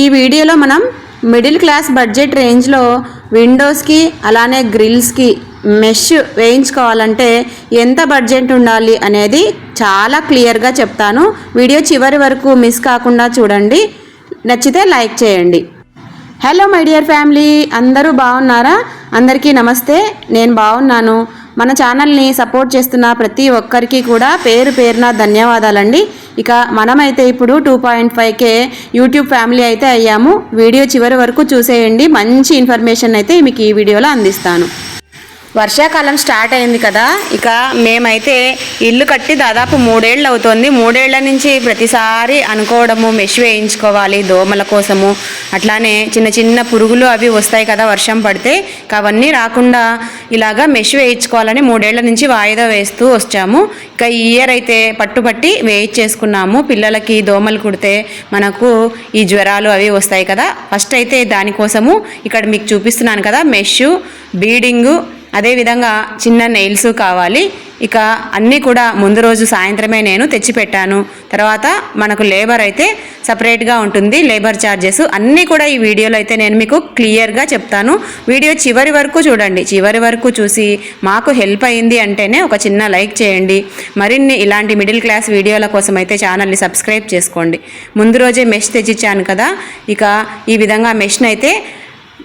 ఈ వీడియోలో మనం మిడిల్ క్లాస్ బడ్జెట్ రేంజ్లో విండోస్కి అలానే గ్రిల్స్కి మెష్ వేయించుకోవాలంటే ఎంత బడ్జెట్ ఉండాలి అనేది చాలా క్లియర్గా చెప్తాను. వీడియో చివరి వరకు మిస్ కాకుండా చూడండి. నచ్చితే లైక్ చేయండి. హలో మై డియర్ ఫ్యామిలీ అందరూ బాగున్నారా? అందరికీ నమస్తే. నేను బాగున్నాను. మన ఛానల్ని సపోర్ట్ చేస్తున్న ప్రతి ఒక్కరికి కూడా పేరు పేరున ధన్యవాదాలండి. ఇక మనమైతే ఇప్పుడు టూ పాయింట్ ఫైవ్కే యూట్యూబ్ ఫ్యామిలీ అయితే అయ్యాము. వీడియో చివరి వరకు చూసేయండి. మంచి ఇన్ఫర్మేషన్ అయితే మీకు ఈ వీడియోలో అందిస్తాను. వర్షాకాలం స్టార్ట్ అయింది కదా ఇక మేమైతే ఇల్లు కట్టి దాదాపు మూడేళ్ళు అవుతోంది. మూడేళ్ళ నుంచి ప్రతిసారి అనుకోవడము మెష్ వేయించుకోవాలి దోమల కోసము అట్లానే చిన్న చిన్న పురుగులు అవి వస్తాయి కదా వర్షం పడితే అవన్నీ రాకుండా ఇలాగా మెష్ వేయించుకోవాలని మూడేళ్ళ నుంచి వాయిదా వేస్తూ వచ్చాము. ఇక ఈ ఇయర్ అయితే పట్టుబట్టి వేయించేసుకున్నాము. పిల్లలకి దోమలు కుడితే మనకు ఈ జ్వరాలు అవి వస్తాయి కదా. ఫస్ట్ అయితే దానికోసము ఇక్కడ మీకు చూపిస్తున్నాను కదా మెష్ బీడింగు అదేవిధంగా చిన్న నెయిల్స్ కావాలి. ఇక అన్నీ కూడా ముందు రోజు సాయంత్రమే నేను తెచ్చిపెట్టాను. తర్వాత మనకు లేబర్ అయితే సపరేట్గా ఉంటుంది లేబర్ ఛార్జెస్ అన్నీ కూడా ఈ వీడియోలో అయితే నేను మీకు క్లియర్గా చెప్తాను. వీడియో చివరి వరకు చూడండి. చివరి వరకు చూసి మాకు హెల్ప్ అయింది అంటేనే ఒక చిన్న లైక్ చేయండి. మరిన్ని ఇలాంటి మిడిల్ క్లాస్ వీడియోల కోసం అయితే ఛానల్ని సబ్స్క్రైబ్ చేసుకోండి. ముందు రోజే మెష్ తెచ్చిచ్చాను కదా. ఇక ఈ విధంగా మెష్ని అయితే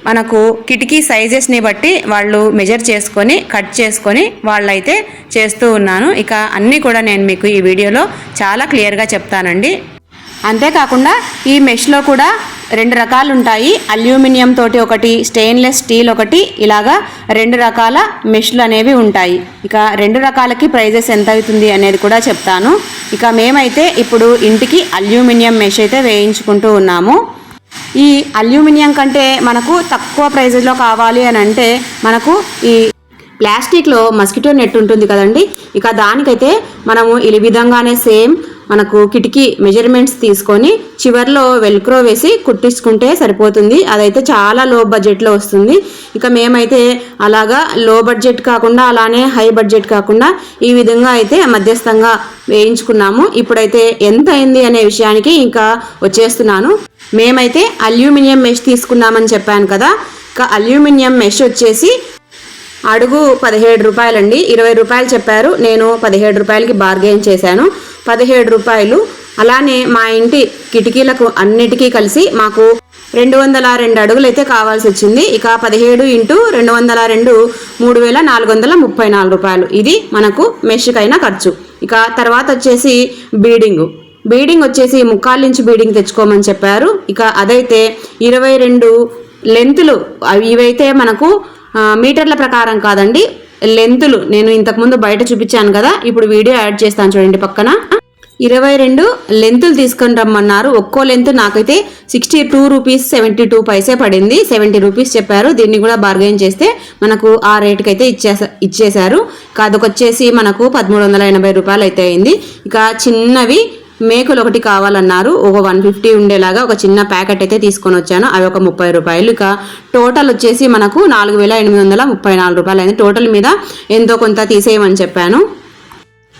మనకు కిటికీ సైజెస్ని బట్టి వాళ్ళు మెజర్ చేసుకొని కట్ చేసుకొని వాళ్ళైతే చేస్తూ ఉన్నాను. ఇక అన్నీ కూడా నేను మీకు ఈ వీడియోలో చాలా క్లియర్గా చెప్తానండి. అంతేకాకుండా ఈ మెష్లో కూడా రెండు రకాలు ఉంటాయి. అల్యూమినియం తోటి ఒకటి స్టెయిన్లెస్ స్టీల్ ఒకటి ఇలాగా రెండు రకాల మెష్లు అనేవి ఉంటాయి. ఇక రెండు రకాలకి ప్రైజెస్ ఎంత అవుతుంది అనేది కూడా చెప్తాను. ఇక మేమైతే ఇప్పుడు ఇంటికి అల్యూమినియం మెష్ అయితే వేయించుకుంటూ ఉన్నాము. ఈ అల్యూమినియం కంటే మనకు తక్కువ ప్రైజెస్లో కావాలి అని అంటే మనకు ఈ ప్లాస్టిక్లో మస్కిటో నెట్ ఉంటుంది కదండి. ఇక దానికైతే మనము ఈ విధంగానే సేమ్ మనకు కిటికీ మెజర్మెంట్స్ తీసుకొని చివర్లో వెల్క్రో వేసి కుట్టించుకుంటే సరిపోతుంది. అదైతే చాలా లో బడ్జెట్లో వస్తుంది. ఇక మేమైతే అలాగా లో బడ్జెట్ కాకుండా అలానే హై బడ్జెట్ కాకుండా ఈ విధంగా అయితే మధ్యస్థంగా వేయించుకున్నాము. ఇప్పుడైతే ఎంత అయింది అనే విషయానికి ఇంకా వచ్చేస్తున్నాను. మేమైతే అల్యూమినియం మెష్ తీసుకున్నామని చెప్పాను కదా. ఇక అల్యూమినియం మెష్ వచ్చేసి అడుగు పదిహేడు రూపాయలండి. ఇరవై రూపాయలు చెప్పారు. నేను పదిహేడు రూపాయలకి బార్గెయిన్ చేశాను. పదిహేడు రూపాయలు. అలానే మా ఇంటి కిటికీలకు అన్నిటికీ కలిసి మాకు రెండు వందల రెండు అడుగులు అయితే కావాల్సి వచ్చింది. ఇక పదిహేడు ఇంటూ రెండు వందల రెండు మూడు వేల నాలుగు వందల ముప్పై నాలుగు రూపాయలు. ఇది మనకు మెష్కైన ఖర్చు. ఇక తర్వాత వచ్చేసి బీడింగు. బీడింగ్ వచ్చేసి ముక్కాలు ఇంచు బీడింగ్ తెచ్చుకోమని చెప్పారు. ఇక అదైతే ఇరవై రెండు లెంతులు. అవి ఇవైతే మనకు మీటర్ల ప్రకారం కాదండి లెంతులు. నేను ఇంతకుముందు బయట చూపించాను కదా ఇప్పుడు వీడియో యాడ్ చేస్తాను చూడండి పక్కన. ఇరవై రెండు లెంతులు తీసుకొని రమ్మన్నారు. ఒక్కో లెంత్ నాకైతే sixty two rupees seventy two paise పడింది. సెవెంటీ రూపీస్ చెప్పారు. దీన్ని కూడా బార్గెన్ చేస్తే మనకు ఆ రేట్కి అయితే ఇచ్చేసా ఇచ్చేశారు. కాదొకొచ్చేసి మనకు పదమూడు వందల ఎనభై రూపాయలు అయితే అయింది. ఇక చిన్నవి మేకలు ఒకటి కావాలన్నారు. ఒక వన్ ఫిఫ్టీ ఉండేలాగా ఒక చిన్న ప్యాకెట్ అయితే తీసుకొని వచ్చాను. అవి ఒక ముప్పై రూపాయలు. ఇక టోటల్ వచ్చేసి మనకు నాలుగు వేల ఎనిమిది వందల ముప్పై నాలుగు రూపాయలు అయింది టోటల్ మీద ఎంతో కొంత తీసేయమని చెప్పాను.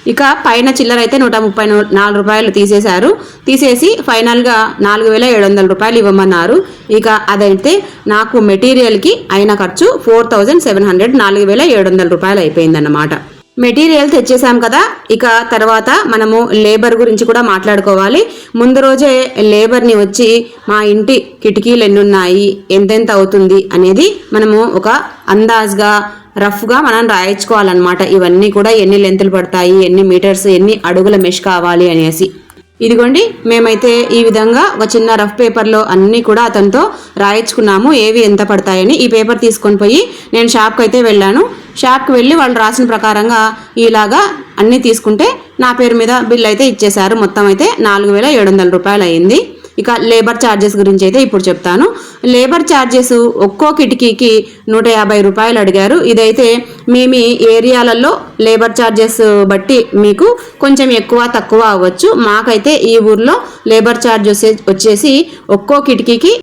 ఇక పైన చిల్లర అయితే నూట ముప్పై నూ- నాలుగు రూపాయలు తీసేశారు. తీసేసి ఫైనల్గా నాలుగు వేల ఏడు వందల రూపాయలు ఇవ్వమన్నారు. ఇక అదైతే నాకు మెటీరియల్కి అయిన ఖర్చు ఫోర్ థౌజండ్ సెవెన్ హండ్రెడ్ నాలుగు వేల ఏడు వందల రూపాయలు అయిపోయిందన్నమాట. మెటీరియల్ తెచ్చేసాం కదా ఇక తర్వాత మనము లేబర్ గురించి కూడా మాట్లాడుకోవాలి. ముందు రోజే లేబర్ని వచ్చి మా ఇంటి కిటికీలు ఎన్ని ఉన్నాయి ఎంతెంత అవుతుంది? అనేది మనము ఒక అందాజ్గా రఫ్గా మనం రాయించుకోవాలన్నమాట. ఇవన్నీ కూడా ఎన్ని లెంతులు పడతాయి ఎన్ని మీటర్స్ ఎన్ని అడుగుల మెష్ కావాలి అనేసి. ఇదిగోండి మేమైతే ఈ విధంగా ఒక చిన్న రఫ్ పేపర్లో అన్నీ కూడా అతనితో రాయించుకున్నాము ఏవి ఎంత పడతాయని. ఈ పేపర్ తీసుకొని పోయి నేను షాప్కి అయితే వెళ్ళాను. షాప్కి వెళ్ళి వాళ్ళు రాసిన ప్రకారంగా ఇలాగా అన్నీ తీసుకుంటే నా పేరు మీద బిల్ అయితే ఇచ్చేశారు. మొత్తం అయితే నాలుగు వేల ఏడు వందల రూపాయలు అయింది. ఇక లేబర్ ఛార్జెస్ గురించి అయితే ఇప్పుడు చెప్తాను. లేబర్ ఛార్జెస్ ఒక్కో కిటికీకి నూట యాభై రూపాయలు అడిగారు. ఇదైతే మీ మీ ఏరియాలలో లేబర్ ఛార్జెస్ బట్టి మీకు కొంచెం ఎక్కువ తక్కువ అవ్వచ్చు. మాకైతే ఈ ఊర్లో లేబర్ ఛార్జ్ వచ్చేసి ఒక్కో కిటికీకి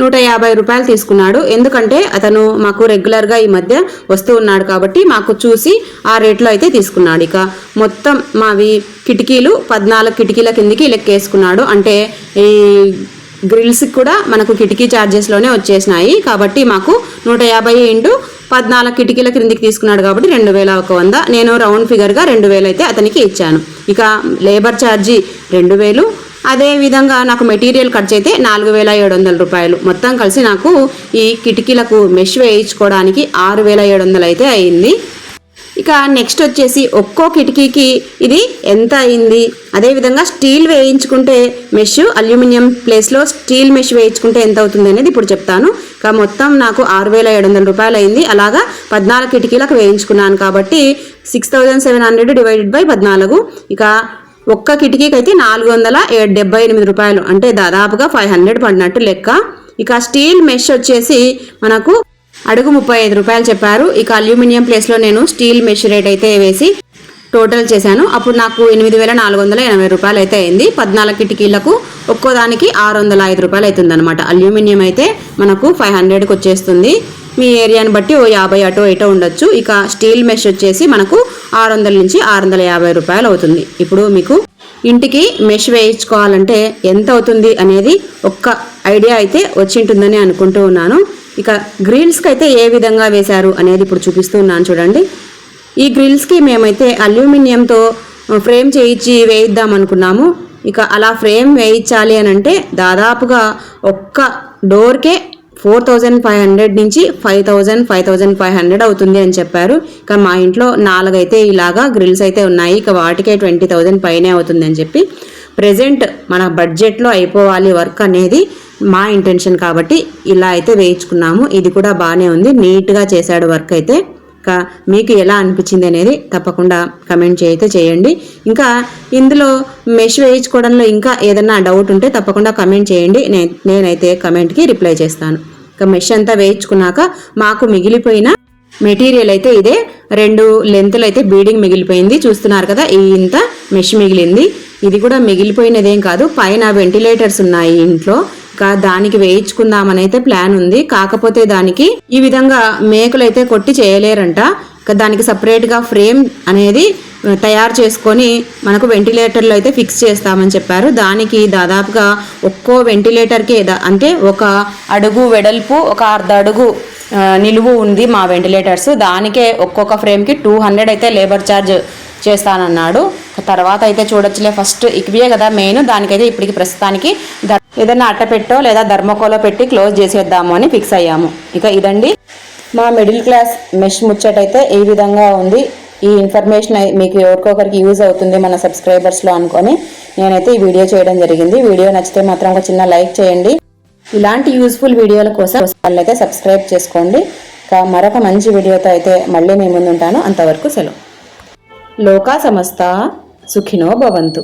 నూట యాభై రూపాయలు తీసుకున్నాడు. ఎందుకంటే అతను మాకు రెగ్యులర్గా ఈ మధ్య వస్తూ ఉన్నాడు కాబట్టి మాకు చూసి ఆ రేట్లో అయితే తీసుకున్నాడు. ఇక మొత్తం మావి కిటికీలు పద్నాలుగు కిటికీల కిందికి లెక్కేసుకున్నాడు. అంటే ఈ గ్రిల్స్కి కూడా మనకు కిటికీ ఛార్జెస్లోనే వచ్చేసినాయి. కాబట్టి మాకు నూట యాభై ఇంటూ పద్నాలుగు కిటికీల క్రిందికి తీసుకున్నాడు కాబట్టి రెండు వేల ఒక వంద. నేను రౌండ్ ఫిగర్గా రెండు వేలు అయితే అతనికి ఇచ్చాను. ఇక లేబర్ ఛార్జీ రెండు వేలు అదేవిధంగా నాకు మెటీరియల్ ఖర్చు అయితే నాలుగు వేల ఏడు వందల రూపాయలు. మొత్తం కలిసి నాకు ఈ కిటికీలకు మెష్ వేయించుకోవడానికి ఆరు వేల ఏడు వందలు అయితే అయింది. ఇక నెక్స్ట్ వచ్చేసి ఒక్కో కిటికీకి ఇది ఎంత అయింది? అదేవిధంగా స్టీల్ వేయించుకుంటే మెష్ అల్యూమినియం ప్లేస్లో స్టీల్ మెష్ వేయించుకుంటే ఎంత అవుతుంది అనేది ఇప్పుడు చెప్తాను. ఇక మొత్తం నాకు ఆరు వేల ఏడు వందల రూపాయలు అయింది. అలాగా పద్నాలుగు కిటికీలకు వేయించుకున్నాను కాబట్టి six thousand seven hundred divided by పద్నాలుగు. ఇక ఒక్క కిటికీకి అయితే నాలుగు వందల డెబ్బై ఎనిమిది రూపాయలు. అంటే దాదాపుగా ఫైవ్ హండ్రెడ్ పడినట్టు లెక్క. ఇక స్టీల్ మెష్ వచ్చేసి మనకు అడుగు ముప్పై ఐదు రూపాయలు చెప్పారు. ఇక అల్యూమినియం ప్లేస్లో నేను స్టీల్ మెష్ రేట్ అయితే వేసి టోటల్ చేశాను. అప్పుడు నాకు ఎనిమిది వేల నాలుగు వందల ఎనభై రూపాయలు అయితే అయింది. పద్నాలుగు కిటికీలకు ఒక్కో దానికి ఆరు వందల ఐదు రూపాయలు అవుతుంది అనమాట అల్యూమినియం అయితే మనకు ఫైవ్ హండ్రెడ్కి వచ్చేస్తుంది. మీ ఏరియాని బట్టి ఓ యాభై అటో ఇటో ఉండొచ్చు. ఇక స్టీల్ మెష్ వచ్చేసి మనకు ఆరు వందల నుంచి ఆరు వందల యాభై రూపాయలు అవుతుంది. ఇప్పుడు మీకు ఇంటికి మెష్ వేయించుకోవాలంటే ఎంత అవుతుంది అనేది ఒక్క ఐడియా అయితే వచ్చింటుందని అనుకుంటూ ఉన్నాను. ఇక గ్రిల్స్కి అయితే ఏ విధంగా వేశారు అనేది ఇప్పుడు చూపిస్తూ ఉన్నాను చూడండి. ఈ గ్రిల్స్కి మేమైతే అల్యూమినియంతో ఫ్రేమ్ చేయించి వేయిద్దాం అనుకున్నాము. ఇక అలా ఫ్రేమ్ వేయించాలి అని అంటే దాదాపుగా ఒక్క డోర్కే ఫోర్ థౌజండ్ ఫైవ్ హండ్రెడ్ నుంచి five thousand five thousand five hundred అవుతుంది అని చెప్పారు. ఇక మా ఇంట్లో నాలుగైతే ఇలాగా గ్రిల్స్ అయితే ఉన్నాయి. ఇక వాటికే ట్వంటీ థౌజండ్ పైనే అవుతుంది అని చెప్పి ప్రజెంట్ మన బడ్జెట్లో అయిపోవాలి వర్క్ అనేది మా ఇంటెన్షన్ కాబట్టి ఇలా అయితే వేయించుకున్నాము. ఇది కూడా బాగానే ఉంది. నీట్గా చేశాడు వర్క్ అయితే. ఇంకా మీకు ఎలా అనిపించింది అనేది తప్పకుండా కమెంట్ అయితే చేయండి. ఇంకా ఇందులో మెష్ వేయించుకోవడంలో ఇంకా ఏదైనా డౌట్ ఉంటే తప్పకుండా కమెంట్ చేయండి. నేనైతే కమెంట్కి రిప్లై చేస్తాను. ఇక మెష్ అంతా వేయించుకున్నాక మాకు మిగిలిపోయిన మెటీరియల్ అయితే ఇదే. రెండు లెంతులు అయితే బీడింగ్ మిగిలిపోయింది. చూస్తున్నారు కదా ఈ ఇంత మెష్ మిగిలింది. ఇది కూడా మిగిలిపోయినదేం కాదు. పైన వెంటిలేటర్స్ ఉన్నాయి ఇంట్లో. ఇంకా దానికి వేయించుకుందామని అయితే ప్లాన్ ఉంది. కాకపోతే దానికి ఈ విధంగా మేకలు అయితే కొట్టి చేయలేరంట. ఇంకా దానికి సపరేట్గా ఫ్రేమ్ అనేది తయారు చేసుకొని మనకు వెంటిలేటర్లో అయితే ఫిక్స్ చేస్తామని చెప్పారు. దానికి దాదాపుగా ఒక్కో వెంటిలేటర్కి అంటే ఒక అడుగు వెడల్పు ఒక అర్ధ అడుగు నిలువు ఉంది మా వెంటిలేటర్స్ దానికే ఒక్కొక్క ఫ్రేమ్కి టూ హండ్రెడ్ అయితే లేబర్ ఛార్జ్ చేస్తానన్నాడు. తర్వాత అయితే చూడొచ్చులే ఫస్ట్ ఇక్వియే కదా మెయిన్. దానికైతే ఇప్పటికి ప్రస్తుతానికి ఏదైనా అట్టపెట్టో లేదా ధర్మకోలో పెట్టి క్లోజ్ చేసేద్దాము అని ఫిక్స్ అయ్యాము. ఇక ఇదండి. మా మిడిల్ క్లాస్ మెష్ ముచ్చటైతే ఈ విధంగా ఉంది. ఈ ఇన్ఫర్మేషన్ మీకు ఎవరికొకరికి యూజ్ అవుతుంది మన సబ్స్క్రైబర్స్లో అనుకొని నేనైతే ఈ వీడియో చేయడం జరిగింది. వీడియో నచ్చితే మాత్రం ఒక చిన్న లైక్ చేయండి. ఇలాంటి యూస్ఫుల్ వీడియోల కోసం వాళ్ళైతే సబ్స్క్రైబ్ చేసుకోండి. ఇంకా మరొక మంచి వీడియోతో అయితే మళ్ళీ మీ ముందు ఉంటాను అంతవరకు సెలవు. లోకా సమస్త సుఖినో భవంతు.